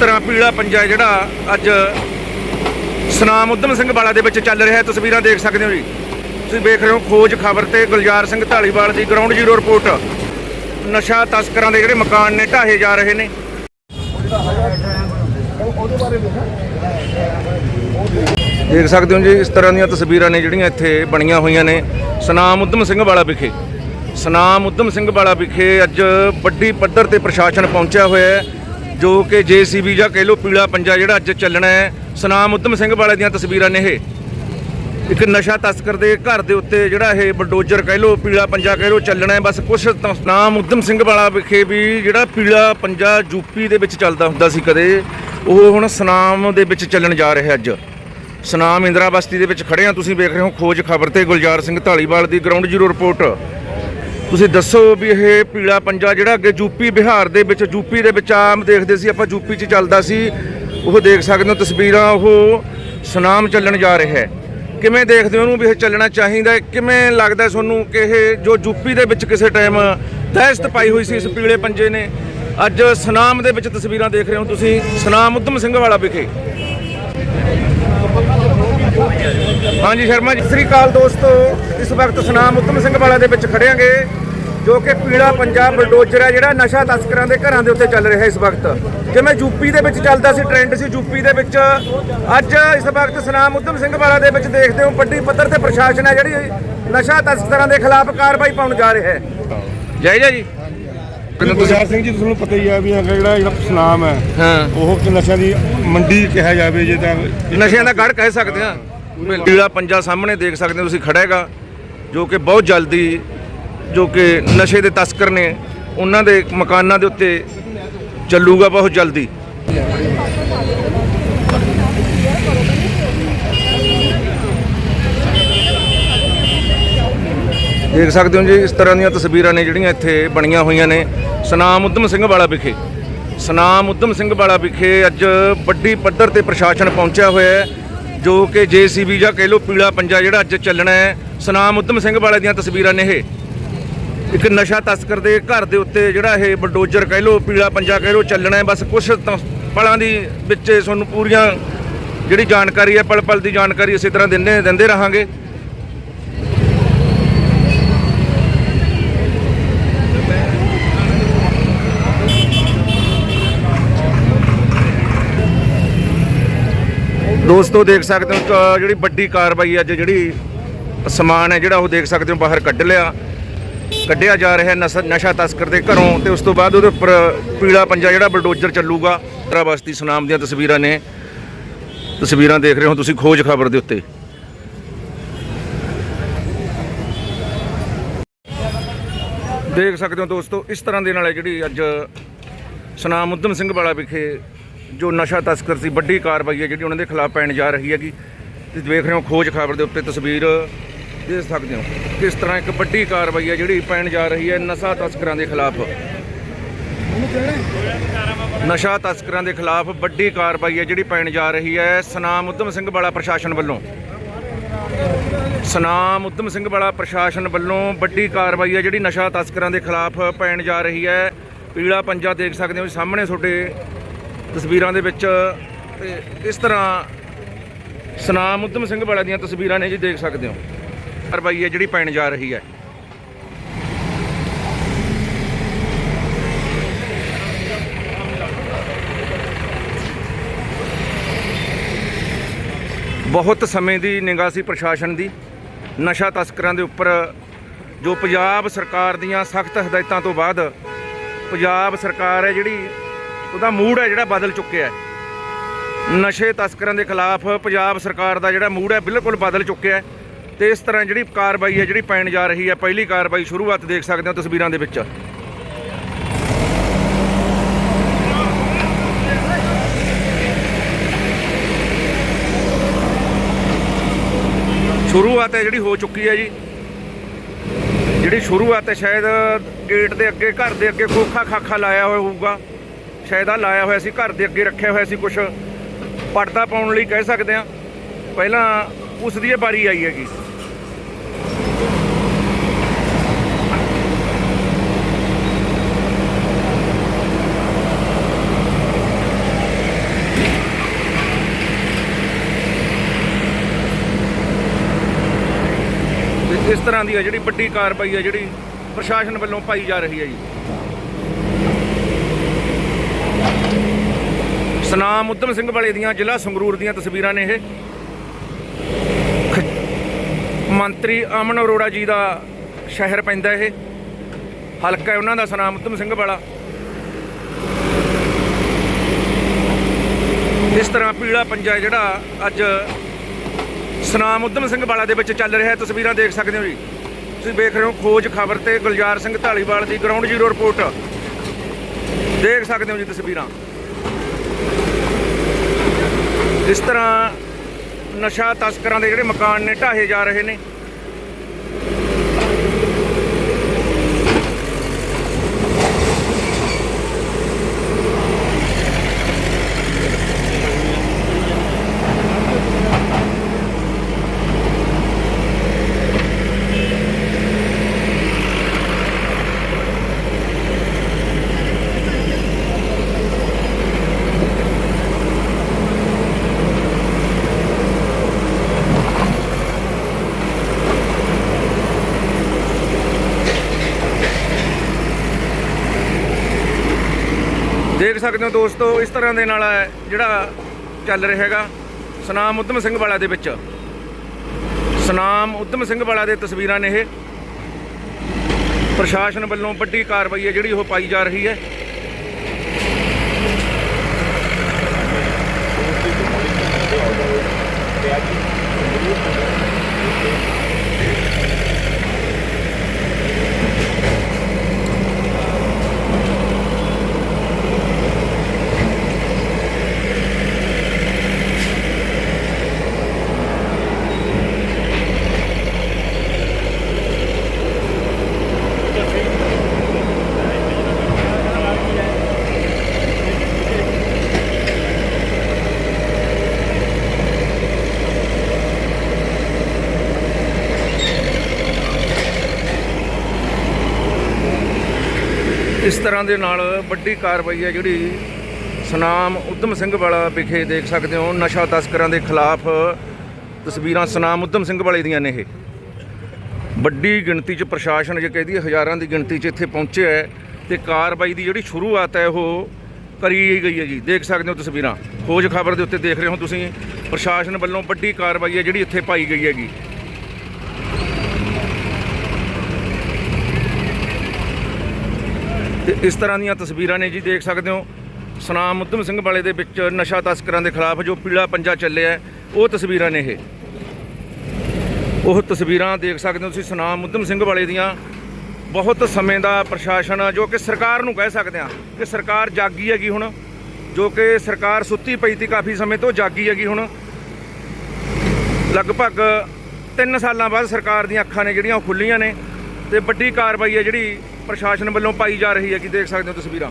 ਤਰ੍ਹਾਂ ਪੀਲਾ ਪੰਜਾ ਜਿਹੜਾ ਅੱਜ ਸਨਾਮ ਉਦਮ ਸਿੰਘ ਵਾਲਾ ਦੇ ਵਿੱਚ ਚੱਲ ਰਿਹਾ ਹੈ, ਤਸਵੀਰਾਂ ਦੇਖ ਸਕਦੇ ਹੋ ਜੀ। ਤੁਸੀਂ ਵੇਖ ਰਹੇ ਹੋ ਖੋਜ ਖਬਰ ਤੇ ਗੁਲਜ਼ਾਰ ਸਿੰਘ ਢਾਲੀਵਾਲ ਦੀ ਗਰਾਊਂਡ ਜ਼ੀਰੋ ਰਿਪੋਰਟ ਨਸ਼ਾ ਤਸਕਰਾਂ ਦੇ ਜਿਹੜੇ ਮਕਾਨ ਨੇ, ਢਾਹੇ ਜਾ ਰਹੇ ਨੇ। ਦੇਖ ਸਕਦੇ ਹੋ ਜੀ, ਇਸ ਤਰ੍ਹਾਂ ਦੀਆਂ ਤਸਵੀਰਾਂ ਨੇ ਜਿਹੜੀਆਂ ਇੱਥੇ ਬਣੀਆਂ ਹੋਈਆਂ ਨੇ ਸਨਾਮ ਉਦਮ ਸਿੰਘ ਵਾਲਾ ਵਿਖੇ। ਸਨਾਮ ਉਦਮ ਸਿੰਘ ਵਾਲਾ ਵਿਖੇ ਅੱਜ ਵੱਡੀ ਪੱਧਰ ਤੇ ਪ੍ਰਸ਼ਾਸਨ ਪਹੁੰਚਿਆ ਹੋਇਆ ਹੈ। ਜੋ ਕਿ ਜੀਸੀਬੀ ਜਾਂ ਕਹਿ ਲੋ ਪੀਲਾ ਪੰਜਾ ਜਿਹੜਾ ਅੱਜ ਚੱਲਣਾ ਹੈ, ਸਨਾਮ ਉਦਮ ਸਿੰਘ ਵਾਲੇ ਦੀਆਂ ਤਸਵੀਰਾਂ ਨੇ ਇਹ। ਇੱਕ ਨਸ਼ਾ ਤਸਕਰ ਦੇ ਘਰ ਦੇ ਉੱਤੇ ਜਿਹੜਾ ਇਹ ਬਲਡੋਜ਼ਰ ਕਹਿ ਲੋ ਪੀਲਾ ਪੰਜਾ ਕਹਿ ਲੋ ਚੱਲਣਾ ਹੈ, ਬਸ ਕੁਛ ਤਾਂ ਨਾਮ ਉਦਮ ਸਿੰਘ ਵਾਲਾ ਵਿਖੇ ਵੀ ਜਿਹੜਾ ਪੀਲਾ ਪੰਜਾ ਯੂਪੀ ਦੇ ਵਿੱਚ ਚੱਲਦਾ ਹੁੰਦਾ ਸੀ ਕਦੇ, ਉਹ ਹੁਣ ਸਨਾਮ ਦੇ ਵਿੱਚ ਚੱਲਣ ਜਾ ਰਿਹਾ ਅੱਜ। ਸਨਾਮ ਇੰਦਰਾ ਬਸਤੀ ਦੇ ਵਿੱਚ ਖੜੇ ਆ, ਤੁਸੀਂ ਵੇਖ ਰਹੇ ਹੋ ਖੋਜ ਖਬਰ ਤੇ ਗੁਲਜ਼ਾਰ ਸਿੰਘ ਢਾਲੀਵਾਲ ਦੀ ਗਰਾਊਂਡ ਜ਼ੀਰੋ ਰਿਪੋਰਟ। ਤੁਸੀਂ ਦੱਸੋ ਵੀ ਇਹ ਪੀਲਾ ਪੰਜਾ ਜਿਹੜਾ ਅੱਗੇ ਯੂਪੀ, ਬਿਹਾਰ ਦੇ ਵਿੱਚ, ਯੂਪੀ ਦੇ ਵਿੱਚ ਆਮ ਦੇਖਦੇ ਸੀ, ਆਪਾਂ ਯੂਪੀ 'ਚ ਚੱਲਦਾ ਸੀ, ਉਹ ਦੇਖ ਸਕਦੇ ਹੋ ਤਸਵੀਰਾਂ, ਉਹ ਸੁਨਾਮ ਚੱਲਣ ਜਾ ਰਿਹਾ ਹੈ। ਕਿਵੇਂ ਦੇਖਦੇ ਹੋ ਉਹਨੂੰ ਵੀ ਇਹ ਚੱਲਣਾ ਚਾਹੀਦਾ ਕਿਵੇਂ ਲੱਗਦਾ ਤੁਹਾਨੂੰ ਕਿ ਇਹ ਜੋ ਯੂਪੀ ਦੇ ਵਿੱਚ ਕਿਸੇ ਟਾਈਮ ਦਹਿਸ਼ਤ ਪਾਈ ਹੋਈ ਸੀ, ਇਸ ਪੀਲੇ ਪੰਜੇ ਨੇ? ਅੱਜ ਸੁਨਾਮ ਦੇ ਵਿੱਚ ਤਸਵੀਰਾਂ ਦੇਖ ਰਹੇ ਹੋ ਤੁਸੀਂ, ਸੁਨਾਮ ਉਦਮ ਸਿੰਘ ਵਾਲਾ ਵਿਖੇ। ਹਾਂਜੀ ਸ਼ਰਮਾ ਜੀ ਸਤਿ ਸ੍ਰੀ ਅਕਾਲ ਦੋਸਤੋ। ਇਸ ਵਕਤ ਸਨਾਮ ਉਤਮ ਸਿੰਘ ਵਾਲਾ ਦੇ ਵਿੱਚ ਖੜਿਆਂਗੇ ਜੋ ਕਿ ਪੀਲਾ ਪੰਜਾਬ ਬਲਡੋਜ਼ਰ ਹੈ ਜਿਹੜਾ ਨਸ਼ਾ ਤਸਕਰਾਂ ਦੇ ਘਰਾਂ ਦੇ ਉੱਤੇ ਚੱਲ ਰਿਹਾ ਇਸ ਵਕਤ। ਜਿਵੇਂ ਯੂਪੀ ਦੇ ਵਿੱਚ ਚੱਲਦਾ ਸੀ ਟ੍ਰੈਂਡ ਸੀ ਯੂਪੀ ਦੇ ਵਿੱਚ। ਅੱਜ ਇਸ ਵਕਤ ਸਨਾਮ ਉਤਮ ਸਿੰਘ ਵਾਲਾ ਦੇ ਵਿੱਚ ਦੇਖਦੇ ਹੋ ਵੱਡੀ ਪੱਧਰ ਤੇ ਪ੍ਰਸ਼ਾਸਨ ਹੈ ਜਿਹੜੀ ਨਸ਼ਾ ਤਸਕਰਾਂ ਦੇ ਖਿਲਾਫ ਕਾਰਵਾਈ ਪਾਉਣ ਜਾ ਰਿਹਾ ਹੈ। ਜੈ ਜੈ ਜੀ। ਗੁਰਜਾਰ ਸਿੰਘ ਜੀ ਤੁਹਾਨੂੰ ਪਤਾ ਹੀ ਹੈ ਵੀ ਜਿਹੜਾ ਜਿਹੜਾ ਸੁਨਾਮ ਹੈ ਹਾਂ। ਉਹ ਕਿ ਨਸ਼ਿਆਂ ਦੀ ਮੰਡੀ ਕਿਹਾ ਜਾਵੇ ਜੇ ਤਾਂ ਨਸ਼ਿਆਂ ਦਾ ਗੜ ਕਹਿ ਸਕਦੇ ਆ ਪੀਲਾ ਪੰਜਾ ਸਾਹਮਣੇ ਦੇਖ ਸਕਦੇ ਹੋ ਤੁਸੀਂ ਖੜਾ ਜੋ ਕਿ ਬਹੁਤ ਜਲਦੀ, ਜੋ ਕਿ ਨਸ਼ੇ ਦੇ ਤਸਕਰ ਨੇ, ਉਹਨਾਂ ਦੇ ਮਕਾਨਾਂ ਦੇ ਉੱਤੇ ਚੱਲੂਗਾ ਬਹੁਤ ਜਲਦੀ। ਦੇਖ ਸਕਦੇ ਹੋ ਜੀ, ਇਸ ਤਰ੍ਹਾਂ ਦੀਆਂ ਤਸਵੀਰਾਂ ਨੇ ਜਿਹੜੀਆਂ ਇੱਥੇ ਬਣੀਆਂ ਹੋਈਆਂ ਨੇ। ਸਨਾਮ ਉਦਮ ਸਿੰਘ ਵਾਲਾ ਵਿਖੇ। ਸਨਾਮ ਉਦਮ ਸਿੰਘ ਵਾਲਾ ਵਿਖੇ ਅੱਜ ਵੱਡੀ ਪੱਧਰ ਤੇ ਪ੍ਰਸ਼ਾਸਨ ਪਹੁੰਚਿਆ ਹੋਇਆ ਹੈ। ਜੋ ਕਿ ਜੀਸੀਬੀ ਜਾਂ ਕਹਿ ਲੋ ਪੀਲਾ ਪੰਜਾ ਜਿਹੜਾ ਅੱਜ ਚੱਲਣਾ ਹੈ, ਸਨਾਮ ਉਦਮ ਸਿੰਘ ਵਾਲੇ ਦੀਆਂ ਤਸਵੀਰਾਂ ਨੇ ਇਹ। ਇੱਕ ਨਸ਼ਾ ਤਸਕਰ ਦੇ ਘਰ ਦੇ ਉੱਤੇ ਜਿਹੜਾ ਇਹ ਬਲਡੋਜ਼ਰ ਕਹਿ ਲੋ ਪੀਲਾ ਪੰਜਾ ਕਹਿ ਲੋ ਚੱਲਣਾ ਹੈ, ਬਸ ਕੁਛ ਤਾਂ ਪਲਾਂ ਦੀ ਵਿੱਚ ਤੁਹਾਨੂੰ ਪੂਰੀਆਂ ਜਿਹੜੀ ਜਾਣਕਾਰੀ ਹੈ ਪਲ ਪਲ ਦੀ ਜਾਣਕਾਰੀ ਇਸੇ ਤਰ੍ਹਾਂ ਦਿੰਦੇ ਦਿੰਦੇ ਰਹਾਂਗੇ। ਦੋਸਤੋ, ਦੇਖ ਸਕਦੇ ਹੋ ਕਿ ਜਿਹੜੀ ਵੱਡੀ ਕਾਰਵਾਈ ਅੱਜ ਜਿਹੜੀ ਸਮਾਨ ਹੈ ਜਿਹੜਾ ਉਹ ਦੇਖ ਸਕਦੇ ਹੋ, ਬਾਹਰ ਕੱਢ ਲਿਆ। ਕੱਢਿਆ ਜਾ ਰਿਹਾ ਨਸ਼ਾ ਨਸ਼ਾ ਤਸਕਰ ਦੇ ਘਰੋਂ ਤੇ ਉਸ ਤੋਂ ਬਾਅਦ ਉਹਦੇ ਉੱਪਰ ਪੀਲਾ ਪੰਜਾ ਜਿਹੜਾ ਬਲਡੋਜ਼ਰ ਚੱਲੂਗਾ। ਤਰਾਬਸਤੀ ਸੁਨਾਮ ਦੀਆਂ ਤਸਵੀਰਾਂ ਨੇ। ਤਸਵੀਰਾਂ ਦੇਖ ਰਹੇ ਹੋ ਤੁਸੀਂ, ਖੋਜ ਖਬਰ ਦੇ ਉੱਤੇ। ਦੇਖ ਸਕਦੇ ਹੋ ਦੋਸਤੋ, ਇਸ ਤਰ੍ਹਾਂ ਦੇ ਨਾਲ ਹੈ ਜਿਹੜੀ ਅੱਜ ਸੁਨਾਮ ਉਦਮ ਸਿੰਘ ਵਾਲਾ ਵਿਖੇ ਜੋ ਨਸ਼ਾ ਤਸਕਰ ਸੀ, ਵੱਡੀ ਕਾਰਵਾਈ ਹੈ ਜਿਹੜੀ ਉਹਨਾਂ ਦੇ ਖਿਲਾਫ ਪੈਣ ਜਾ ਰਹੀ ਹੈਗੀ। ਤੁਸੀਂ ਦੇਖ ਰਹੇ ਹੋ ਖੋਜ ਖਬਰ ਦੇ ਉੱਤੇ ਤਸਵੀਰ ਦੇ ਸਕਦੇ ਹੋ ਕਿਸ ਤਰ੍ਹਾਂ ਇੱਕ ਵੱਡੀ ਕਾਰਵਾਈ ਹੈ ਜਿਹੜੀ ਪੈਣ ਜਾ ਰਹੀ ਹੈ ਨਸ਼ਾ ਤਸਕਰਾਂ ਦੇ ਖਿਲਾਫ। ਨਸ਼ਾ ਤਸਕਰਾਂ ਦੇ ਖਿਲਾਫ ਵੱਡੀ ਕਾਰਵਾਈ ਹੈ ਜਿਹੜੀ ਪੈਣ ਜਾ ਰਹੀ ਹੈ ਸਨਾਮ ਉਦਮ ਸਿੰਘ ਵਾਲਾ ਪ੍ਰਸ਼ਾਸਨ ਵੱਲੋਂ। ਸਨਾਮ ਉਦਮ ਸਿੰਘ ਵਾਲਾ ਪ੍ਰਸ਼ਾਸਨ ਵੱਲੋਂ ਵੱਡੀ ਕਾਰਵਾਈ ਹੈ ਜਿਹੜੀ ਨਸ਼ਾ ਤਸਕਰਾਂ ਦੇ ਖਿਲਾਫ ਪੈਣ ਜਾ ਰਹੀ ਹੈ। ਪੀਲਾ ਪੰਜਾ ਦੇਖ ਸਕਦੇ ਹੋ ਜੀ, ਸਾਹਮਣੇ ਤੁਹਾਡੇ ਤਸਵੀਰਾਂ ਦੇ ਵਿੱਚ ਇਸ ਤਰ੍ਹਾਂ ਸਨਾਮ ਉਦਮ ਸਿੰਘ ਵਾਲਾ ਦੀਆਂ ਤਸਵੀਰਾਂ ਨੇ ਜੀ, ਦੇਖ ਸਕਦੇ ਹੋ। ਕਾਰਵਾਈ ਹੈ ਜਿਹੜੀ ਪੈਣ ਜਾ ਰਹੀ ਹੈ। ਬਹੁਤ ਸਮੇਂ ਦੀ ਨਿਗਾਹ ਸੀ ਪ੍ਰਸ਼ਾਸਨ ਦੀ। ਨਸ਼ਾ ਤਸਕਰਾਂ ਦੇ ਉੱਪਰ, ਜੋ ਪੰਜਾਬ ਸਰਕਾਰ ਦੀਆਂ ਸਖਤ ਹਦਾਇਤਾਂ ਤੋਂ ਬਾਅਦ, ਪੰਜਾਬ ਸਰਕਾਰ ਹੈ ਜਿਹੜੀ ਉਹਦਾ ਮੂਡ ਹੈ ਜਿਹੜਾ ਬਦਲ ਚੁੱਕਿਆ ਹੈ। ਨਸ਼ੇ ਤਸਕਰਾਂ ਦੇ ਖਿਲਾਫ ਪੰਜਾਬ ਸਰਕਾਰ ਦਾ ਜਿਹੜਾ ਮੂਡ ਹੈ ਬਿਲਕੁਲ ਬਦਲ ਚੁੱਕਿਆ ਹੈ ਤੇ ਇਸ ਤਰ੍ਹਾਂ ਜਿਹੜੀ ਕਾਰਵਾਈ ਹੈ, ਜਿਹੜੀ ਪੈਣ ਜਾ ਰਹੀ ਹੈ, ਪਹਿਲੀ ਕਾਰਵਾਈ ਸ਼ੁਰੂਆਤ ਦੇਖ ਸਕਦੇ ਹੋ ਤਸਵੀਰਾਂ ਦੇ ਵਿੱਚ। ਸ਼ੁਰੂਆਤ ਹੈ ਜਿਹੜੀ ਹੋ ਚੁੱਕੀ ਹੈ ਜੀ। ਜਿਹੜੀ ਸ਼ੁਰੂਆਤ ਹੈ, ਸ਼ਾਇਦ ਗੇਟ ਦੇ ਅੱਗੇ, ਘਰ ਦੇ ਅੱਗੇ ਖੋਖਾ ਖਾਖਾ ਲਾਇਆ ਹੋਇਆ ਹੋਊਗਾ। ਸ਼ਾਇਦ ਆ ਲਾਇਆ ਹੋਇਆ ਸੀ, ਘਰ ਦੇ ਅੱਗੇ ਰੱਖਿਆ ਹੋਇਆ ਸੀ ਕੁਝ ਪਰਦਾ ਪਾਉਣ ਲਈ ਕਹਿ ਸਕਦੇ ਆ ਪਹਿਲਾਂ ਉਸ ਦੀ ਇਹ ਵਾਰੀ ਆਈ ਹੈਗੀ। ਇਸ ਤਰ੍ਹਾਂ ਦੀ ਹੈ ਜਿਹੜੀ ਵੱਡੀ ਕਾਰਵਾਈ ਹੈ ਜਿਹੜੀ ਪ੍ਰਸ਼ਾਸਨ ਵੱਲੋਂ ਪਾਈ ਜਾ ਰਹੀ ਹੈ ਜੀ। ਸਨਾਮ ਉਦਮ ਸਿੰਘ ਵਾਲੇ ਦੀਆਂ ਜ਼ਿਲ੍ਹਾ ਸੰਗਰੂਰ ਦੀਆਂ ਤਸਵੀਰਾਂ ਨੇ ਇਹ। ਖ- ਮੰਤਰੀ ਅਮਨ ਅਰੋੜਾ ਜੀ ਦਾ ਸ਼ਹਿਰ ਪੈਂਦਾ ਇਹ। ਹਲਕਾ ਹੈ ਉਹਨਾਂ ਦਾ ਸਨਾਮ ਉਦਮ ਸਿੰਘ ਵਾਲਾ। ਇਸ ਤਰ੍ਹਾਂ ਪੀਲਾ ਪੰਜਾ ਜਿਹੜਾ ਅੱਜ ਸਨਾਮ ਉਦਮ ਸਿੰਘ ਵਾਲਾ ਦੇ ਵਿੱਚ ਚੱਲ ਰਿਹਾ ਤਸਵੀਰਾਂ ਦੇਖ ਸਕਦੇ ਹੋ ਜੀ। ਤੁਸੀਂ ਵੇਖ ਰਹੇ ਹੋ ਖੋਜ ਖਬਰ ਤੇ ਗੁਲਜ਼ਾਰ ਸਿੰਘ ਢਾਲੀਵਾਲ ਦੀ ਗਰਾਊਂਡ ਜ਼ੀਰੋ ਰਿਪੋਰਟ। ਦੇਖ ਸਕਦੇ ਹੋ ਜੀ ਤਸਵੀਰਾਂ। ਇਸ ਤਰ੍ਹਾਂ ਨਸ਼ਾ ਤਸਕਰਾਂ ਦੇ ਜਿਹੜੇ ਮਕਾਨ ਨੇ ਢਾਹੇ ਜਾ ਰਹੇ ਨੇ ਦੇਖ ਸਕਦੇ ਹੋ ਦੋਸਤੋ, ਇਸ ਤਰ੍ਹਾਂ ਦੇ ਨਾਲ ਜਿਹੜਾ ਚੱਲ ਰਿਹਾ ਹੈਗਾ, ਸਨਾਮ ਉਦਮ ਸਿੰਘ ਵਾਲਾ ਦੇ ਵਿੱਚ। ਸਨਾਮ ਉਦਮ ਸਿੰਘ ਵਾਲਾ ਦੇ ਤਸਵੀਰਾਂ ਨੇ ਇਹ। ਪ੍ਰਸ਼ਾਸਨ ਵੱਲੋਂ ਵੱਡੀ ਕਾਰਵਾਈ ਹੈ ਜਿਹੜੀ ਉਹ ਪਾਈ ਜਾ ਰਹੀ ਹੈ। ਇਸ ਤਰ੍ਹਾਂ ਦੇ ਨਾਲ ਵੱਡੀ ਕਾਰਵਾਈ ਹੈ ਜਿਹੜੀ ਸਨਾਮ ਉਦਮ ਸਿੰਘ ਵਾਲਾ ਵਿਖੇ ਦੇਖ ਸਕਦੇ ਹੋ। ਨਸ਼ਾ ਤਸਕਰਾਂ ਦੇ ਖਿਲਾਫ ਤਸਵੀਰਾਂ ਸਨਾਮ ਉਦਮ ਸਿੰਘ ਵਾਲੇ ਦੀਆਂ ਨੇ ਇਹ। ਵੱਡੀ ਗਿਣਤੀ 'ਚ ਪ੍ਰਸ਼ਾਸਨ ਜੇ ਕਹਦੀ ਹਜ਼ਾਰਾਂ ਦੀ ਗਿਣਤੀ 'ਚ ਇੱਥੇ ਪਹੁੰਚਿਆ ਹੈ ਤੇ ਕਾਰਵਾਈ ਦੀ ਜਿਹੜੀ ਸ਼ੁਰੂਆਤ ਹੈ ਉਹ ਕਰੀ ਗਈ ਹੈ ਜੀ। ਦੇਖ ਸਕਦੇ ਹੋ ਤਸਵੀਰਾਂ। ਖੋਜ ਖਬਰ ਦੇ ਉੱਤੇ ਦੇਖ ਰਹੇ ਹੋ ਤੁਸੀਂ। ਪ੍ਰਸ਼ਾਸਨ ਵੱਲੋਂ ਵੱਡੀ ਕਾਰਵਾਈ ਹੈ ਜਿਹੜੀ ਇੱਥੇ ਪਾਈ ਗਈ ਹੈਗੀ। ਤੇ ਇਸ ਤਰ੍ਹਾਂ ਦੀਆਂ ਤਸਵੀਰਾਂ ਨੇ ਜੀ, ਦੇਖ ਸਕਦੇ ਹੋ। ਸਨਾਮ ਉਦਮ ਸਿੰਘ ਵਾਲੇ ਦੇ ਵਿੱਚ ਨਸ਼ਾ ਤਸਕਰਾਂ ਦੇ ਖਿਲਾਫ ਜੋ ਪੀਲਾ ਪੰਜਾ ਚੱਲਿਆ ਉਹ ਤਸਵੀਰਾਂ ਨੇ ਇਹ। ਉਹ ਤਸਵੀਰਾਂ ਦੇਖ ਸਕਦੇ ਹੋ ਤੁਸੀਂ, ਸਨਾਮ ਉਦਮ ਸਿੰਘ ਵਾਲੇ ਦੀਆਂ। ਬਹੁਤ ਸਮੇਂ ਦਾ ਪ੍ਰਸ਼ਾਸਨ ਜੋ ਕਿ ਸਰਕਾਰ ਨੂੰ ਕਹਿ ਸਕਦੇ ਆ ਕਿ ਸਰਕਾਰ ਜਾਗੀ ਹੈਗੀ ਹੁਣ, ਜੋ ਕਿ ਸਰਕਾਰ ਸੁੱਤੀ ਪਈ ਤੀ ਕਾਫੀ ਸਮੇਂ ਤੋਂ, ਜਾਗੀ ਹੈਗੀ ਹੁਣ। ਲਗਭਗ 3 ਸਾਲਾਂ ਬਾਅਦ ਸਰਕਾਰ ਦੀਆਂ ਅੱਖਾਂ ਨੇ ਜਿਹੜੀਆਂ ਉਹ ਖੁੱਲੀਆਂ ਨੇ, ਤੇ ਵੱਡੀ ਕਾਰਵਾਈ ਹੈ ਜਿਹੜੀ ਪ੍ਰਸ਼ਾਸਨ ਵੱਲੋਂ ਪਾਈ ਜਾ ਰਹੀ ਹੈ ਕਿ ਦੇਖ ਸਕਦੇ ਹੋ ਤਸਵੀਰਾਂ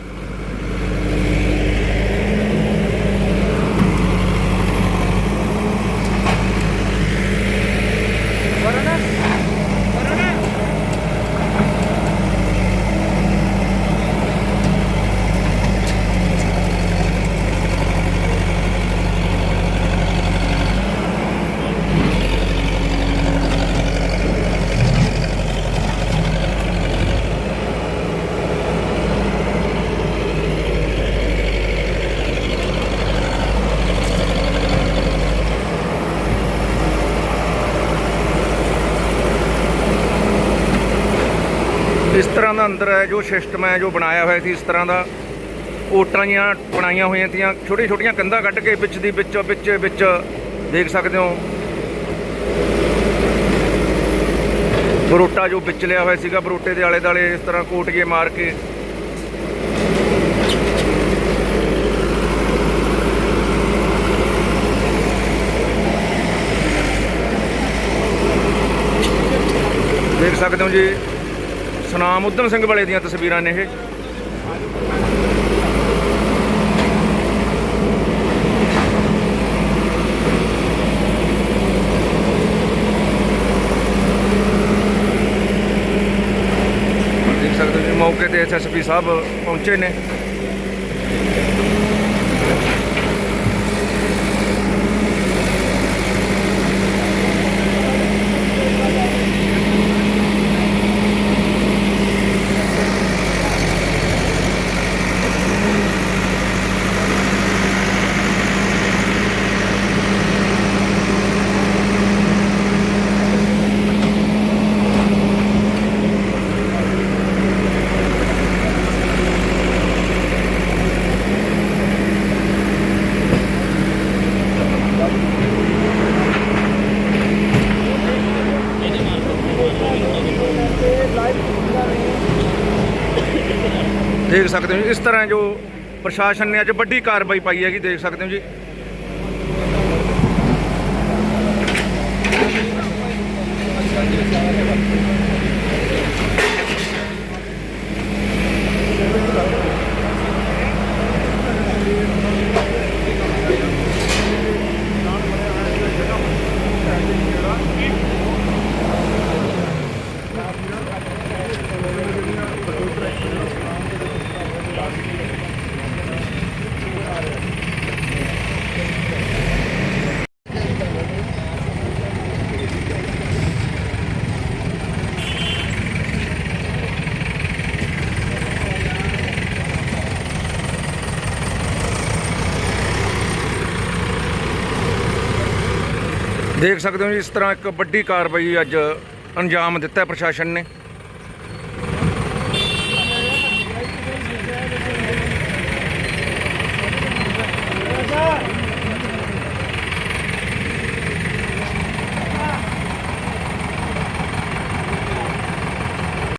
ਇਸ ਤਰ੍ਹਾਂ ਦਾ ਅੰਦਰ ਹੈ, ਜੋ ਸਿਸਟਮ ਹੈ, ਜੋ ਬਣਾਇਆ ਹੋਇਆ ਸੀ ਇਸ ਤਰ੍ਹਾਂ ਦਾ। ਓਟਾਂ ਜੀਆਂ ਬਣਾਈਆਂ ਹੋਈਆਂ ਤੀਆਂ ਛੋਟੀਆਂ ਛੋਟੀਆਂ ਕੰਧਾਂ ਕੱਢ ਕੇ ਵਿੱਚ ਦੀ ਵਿੱਚ ਵਿੱਚ ਵਿੱਚ ਦੇਖ ਸਕਦੇ ਹੋ। ਬਰੋਟਾ ਜੋ ਵਿੱਚ ਲਿਆ ਹੋਇਆ ਸੀਗਾ, ਬਰੋਟੇ ਦੇ ਆਲੇ ਦਾਲੇ ਇਸ ਤਰ੍ਹਾਂ ਕੋਟੀਏ ਮਾਰ ਕੇ। ਦੇਖ ਸਕਦੇ ਹੋ ਜੀ। ਸਨਾਮ ਉਦਮ ਸਿੰਘ ਵਾਲੇ ਦੀਆਂ ਤਸਵੀਰਾਂ ਨੇ ਇਹ। ਦੇਖ ਸਕਦੇ ਹੋ ਜੀ, ਮੌਕੇ ਤੇ ਐਸਐਸਪੀ ਸਾਹਿਬ ਪਹੁੰਚੇ ਨੇ। ਦੇਖ ਸਕਦੇ ਹੋ ਜੀ, ਇਸ ਤਰ੍ਹਾਂ ਜੋ ਪ੍ਰਸ਼ਾਸਨ ਨੇ ਅੱਜ ਵੱਡੀ ਕਾਰਵਾਈ ਪਾਈ ਹੈਗੀ ਦੇਖ ਸਕਦੇ ਹੋ ਜੀ। ਦੇਖ ਸਕਦੇ ਹੋ ਜੀ ਇਸ ਤਰ੍ਹਾਂ ਇੱਕ ਵੱਡੀ ਕਾਰਵਾਈ ਅੱਜ ਅੰਜਾਮ ਦਿੱਤਾ ਪ੍ਰਸ਼ਾਸਨ ਨੇ।